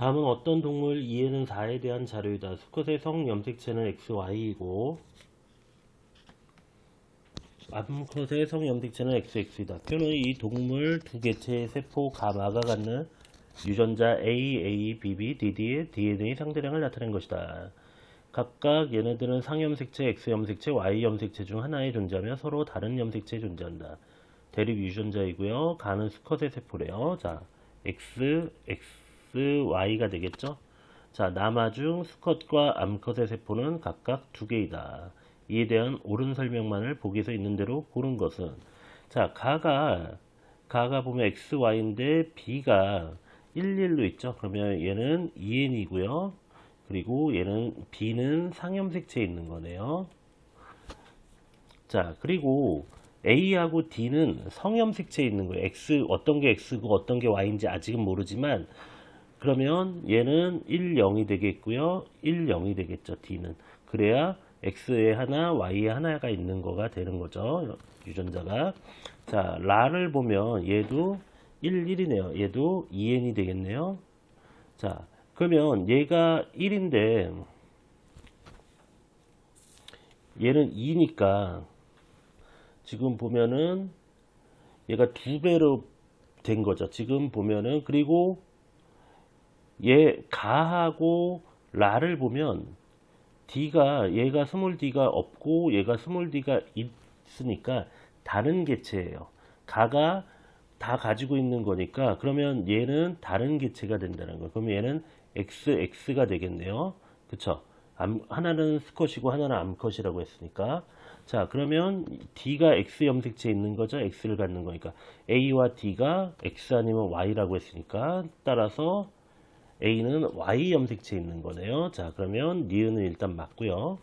다음은 어떤 동물 2에는 4에 대한 자료이다. 수컷의 성 염색체는 XY이고 암컷의 성 염색체는 XX이다. 표는 이 동물 두 개체의 세포 가마가 갖는 유전자 A, A, BB, DD의 DNA 상대량을 나타낸 것이다. 각각 얘네들은 상염색체, X염색체, Y염색체 중 하나에 존재하며 서로 다른 염색체에 존재한다. 대립 유전자이고요. 가는 수컷의 세포래요. 자, X, X, Y가 되겠죠? 자, 남아 중 수컷과 암컷의 세포는 각각 두 개이다. 이에 대한 옳은 설명만을 보기에서 있는 대로 고른 것은 자, 가가 가가 보면 X, Y인데 B가 1, 1로 있죠. 그러면 얘는 2N이고요. 그리고 얘는 B는 상염색체에 있는 거네요. 자, 그리고 A하고 D는 성염색체에 있는 거예요. X 어떤 게 X고 어떤 게 Y인지 아직은 모르지만 그러면 얘는 1, 0이 되겠고요. 1, 0이 되겠죠. D는. 그래야 X에 하나, Y에 하나가 있는 거가 되는 거죠. 유전자가. 자, 라를 보면 얘도 1, 1이네요. 얘도 2N이 되겠네요. 자, 그러면 얘가 1인데 얘는 2니까 지금 보면은 얘가 두 배로 된 거죠. 지금 보면은 그리고 얘 가하고 라를 보면 D가 얘가 스몰 D가 없고 얘가 스몰 D가 있으니까 다른 개체예요. 가가 다 가지고 있는 거니까 그러면 얘는 다른 개체가 된다는 거예요. 그러면 얘는 XX 가 되겠네요. 그쵸? 암- 하나는 수컷이고 하나는 암컷이라고 했으니까 자 그러면 D가 X 염색체에 있는 거죠. X를 갖는 거니까 A와 D가 X 아니면 Y라고 했으니까 따라서 A는 Y 염색체에 있는 거네요. 자 그러면 니은은 일단 맞고요.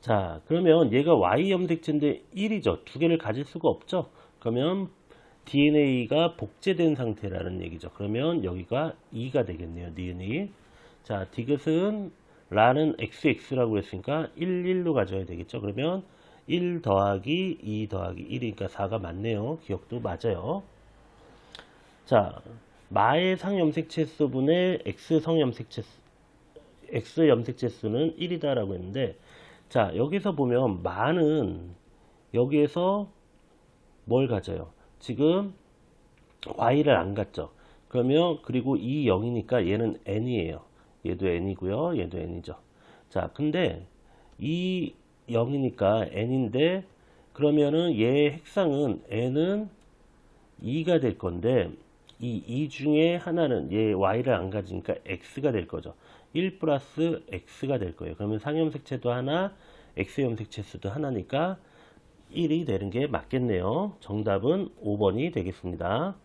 자 그러면 얘가 Y 염색체인데 1이죠. 두 개를 가질 수가 없죠. 그러면 DNA가 복제된 상태라는 얘기죠. 그러면 여기가 2가 되겠네요. 니은이. 자, 디귿은 라는 XX라고 했으니까 1, 1로 가져야 되겠죠. 그러면 1 더하기 2 더하기 1이니까 4가 맞네요. 기억도 맞아요. 자, 마의 상염색체 수분의 X 성염색체 수, X 염색체 수는 1이다라고 했는데 자, 여기서 보면 마는 여기에서 뭘 가져요? 지금 y를 안 갖죠. 그러면 그리고 이 0이니까 얘는 n이에요. 얘도 n이고요. 얘도 n이죠. 자, 근데 이 0이니까 n인데 그러면은 얘 핵상은 n은 2가 될 건데 이 2 중에 하나는 얘 y를 안 가지니까 x가 될 거죠. 1 플러스 x가 될 거예요. 그러면 상염색체도 하나, x염색체 수도 하나니까 1이 되는 게 맞겠네요. 정답은 5번이 되겠습니다.